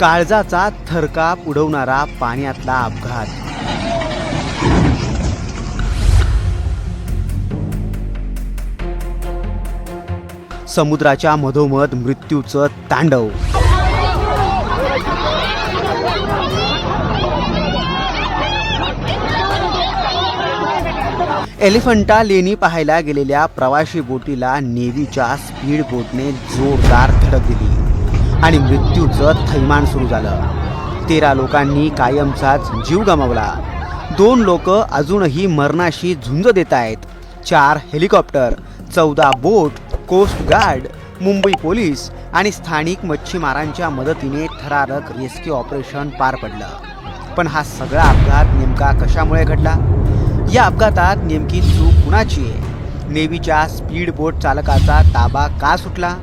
काळजाचा थरकाप उडवणारा पाण्यातला अपघात. समुद्राच्या मधोमध मृत्यूचं तांडव. एलिफंटा लेणी पाहायला गेलेल्या प्रवाशी बोटीला नेव्हीच्या स्पीड बोटने जोरदार धडक दिली. आणि मृत्यूचं थैमान सुरू झालं. तेरा लोकांनी कायमचाच जीव गमावला. दोन लोक अजूनही मरणाशी झुंज देत आहेत. चार हेलिकॉप्टर चौदा boat coast guard Mumbai police आणि स्थानिक मच्छीमारांच्या मदतीने थरारक रेस्क्यू ऑपरेशन पार पडलं. पण हा सगळा अपघात नेमका कशामुळे घडला? या अपघातात नेमकी चूक कुणाची आहे? नेव्हीच्या स्पीड बोट चालकाचा ताबा का सुटला?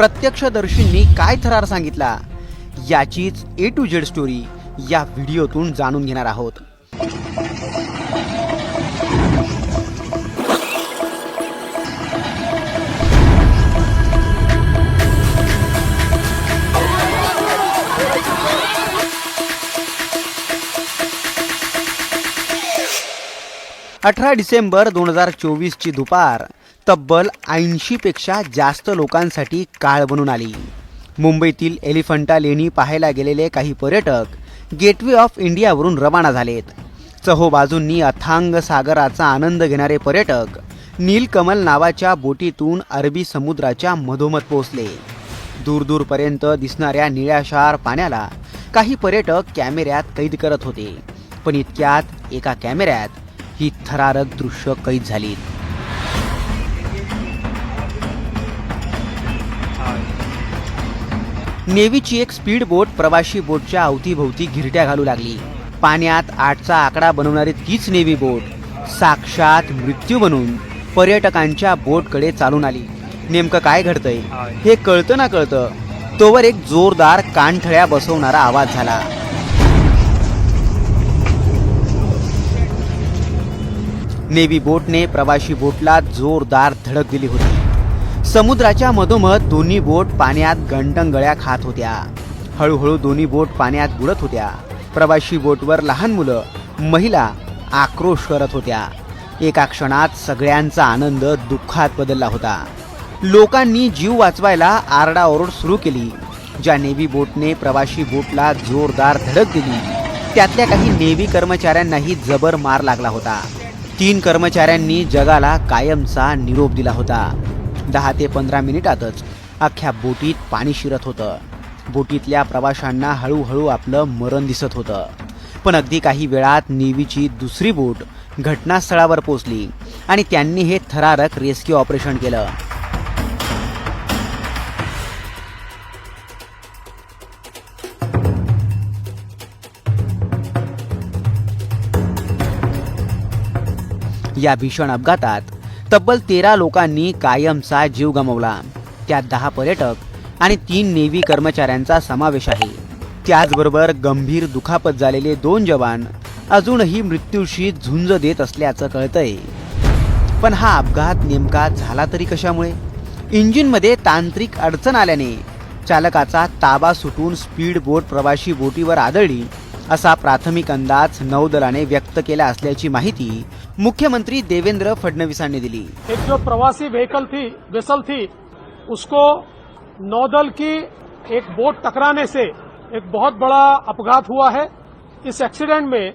प्रत्यक्षदर्शींनी काय थरार सांगितला? याचीच ए टू झेड स्टोरी या व्हिडिओतून जाणून घेणार आहोत. अठरा डिसेंबर दोन हजार चोवीसची दुपार. तब्बल ऐंशीपेक्षा जास्त लोकांसाठी काळ बनून आली. मुंबईतील एलिफंटा लेणी पाहायला गेलेले काही पर्यटक गेटवे ऑफ इंडियावरून रवाना झालेत. चहोबाजूंनी अथांग सागराचा आनंद घेणारे पर्यटक नीलकमल नावाच्या बोटीतून अरबी समुद्राच्या मधोमध पोहोचले. दूरदूरपर्यंत दिसणाऱ्या निळ्याशार पाण्याला काही पर्यटक कॅमेऱ्यात कैद करत होते. पण इतक्यात एका कॅमेऱ्यात ही थरारक दृश्य कैद झाली नेव्हीची एक स्पीड बोट प्रवाशी बोटच्या अवतीभोवती घिरट्या घालू लागली. पाण्यात आठचा आकडा बनवणारी तीच नेव्ही बोट साक्षात मृत्यू बनून पर्यटकांच्या बोटकडे चालून आली. नेमकं काय घडतंय? हे कळतं ना कळतं? तोवर एक जोरदार कानठळ्या बसवणारा आवाज झाला. नेव्ही बोटने प्रवाशी बोटला जोरदार धडक दिली होती. समुद्राच्या मधोमध दोन्ही बोट पाण्यात गंटंगळ्या खात होत्या. हळूहळू दोन्ही बोट पाण्यात बुडत होत्या. प्रवाशी बोटवर लहान मुलं महिला आक्रोश करत होत्या. एका क्षणात सगळ्यांचा आनंद दुःखात बदलला होता. लोकांनी जीव वाचवायला आरडाओरड सुरू केली. ज्या नेव्ही बोटने प्रवाशी बोटला जोरदार धडक दिली त्यातल्या काही नेव्ही कर्मचाऱ्यांनाही जबर मार लागला होता. तीन कर्मचाऱ्यांनी जगाला कायमचा निरोप दिला होता. दहा ते पंधरा मिनिटातच अख्ख्या बोटीत पाणी शिरत होतं. बोटीतल्या प्रवाशांना हळूहळू आपलं मरण दिसत होतं. पण अगदी काही वेळात नेव्हीची दुसरी बोट घटनास्थळावर पोचली आणि त्यांनी हे थरारक रेस्क्यू ऑपरेशन केलं. या भीषण अपघातात तब्बल तेरा लोकांनी कायमचा जीव गमावला. त्यात दहा पर्यटक आणि तीन नेव्ही कर्मचाऱ्यांचा समावेश आहे. त्याचबरोबर गंभीर दुखापत झालेले दोन जवान अजूनही मृत्यूशी झुंज देत असल्याचं कळतंय. पण हा अपघात नेमका झाला तरी कशामुळे? इंजिनमध्ये तांत्रिक अडचण आल्याने चालकाचा ताबा सुटून स्पीड बोट प्रवाशी बोटीवर आदळली असा प्राथमिक अंदाज नौदलाने व्यक्त केला असल्याची माहिती मुख्यमंत्री देवेंद्र फडणवीसांनी दिली। एक जो प्रवासी व्हीकल थी वेसल थी, उसको नौदल की एक बोट टकराने से एक बहुत बड़ा अपघात हुआ है। इस एक्सीडेंट में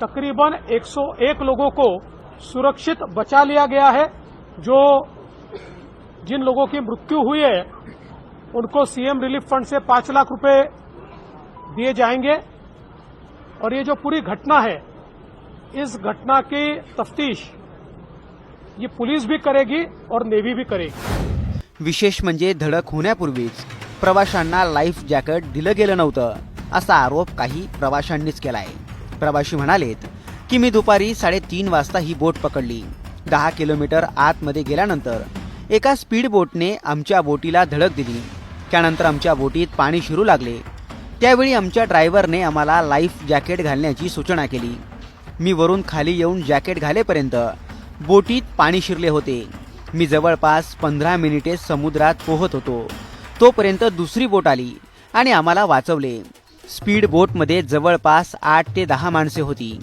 तकरीबन 101 लोगों को सुरक्षित बचा लिया गया है। जो जिन लोगों की मृत्यु हुई है, उनको सीएम रिलीफ फंड से पाँच लाख रुपए दिए जाएँगे। और ये जो पूरी घटना है इस घटना की तफ्तीश ये पुलिस भी करेगी और नेवी भी करेगी। विशेष म्हणजे धडक होण्यापूर्वीच प्रवाशांना लाईफ जॅकेट दिलं गेलं नव्हतं असा आरोप काही प्रवाशांनीच केलाय. प्रवाशी म्हणालेत की मी दुपारी साडेतीन वाजता ही बोट पकडली. दहा किलोमीटर आतमध्ये गेल्यानंतर एका स्पीड बोटने आमच्या बोटीला धडक दिली. त्यानंतर आमच्या बोटीत पाणी शिरू लागले. त्यावेळी आमच्या ड्रायव्हरने आम्हाला लाईफ जॅकेट घालण्याची सूचना केली. मी वरून खाली येऊन जॅकेट घालेपर्यंत बोटीत पाणी शिरले होते. मी जवळपास पंधरा मिनिटे समुद्रात पोहत होतो. तोपर्यंत दुसरी बोट आली आणि आम्हाला वाचवले. स्पीड बोटमध्ये जवळपास आठ ते दहा माणसे होती.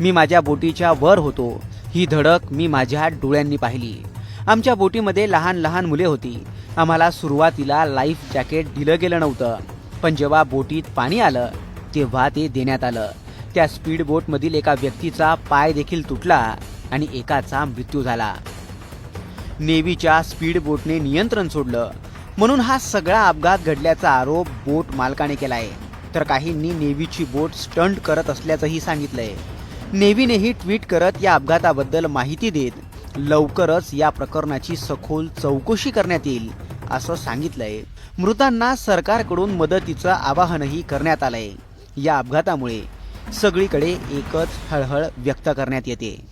मी माझ्या बोटीच्या वर होतो. ही धडक मी माझ्या डोळ्यांनी पाहिली. आमच्या बोटीमध्ये लहान लहान मुले होती. आम्हाला सुरुवातीला लाईफ जॅकेट दिलं गेलं नव्हतं. पण जेव्हा बोटीत पाणी आलं तेव्हा ते देण्यात आलं. त्या स्पीड बोटमधील एका व्यक्तीचा पाय देखील तुटला आणि एकाचा मृत्यू झाला. नेव्हीच्या स्पीड बोटने नियंत्रण सोडलं. म्हणून हा सगळा अपघात घडल्याचा आरोप बोट मालकाने केलाय. तर काहींनी नेव्हीची बोट स्टंट करत असल्याचंही सांगितलंय. नेव्हीनेही ट्विट करत या अपघाताबद्दल माहिती देत लवकरच या प्रकरणाची सखोल चौकशी करण्यात येईल असं सांगितलंय. मृतांना सरकारकडून मदतीचं आवाहनही करण्यात आलंय. या अपघातामुळे सगळीकडे एकच हळहळ व्यक्त करण्यात येते.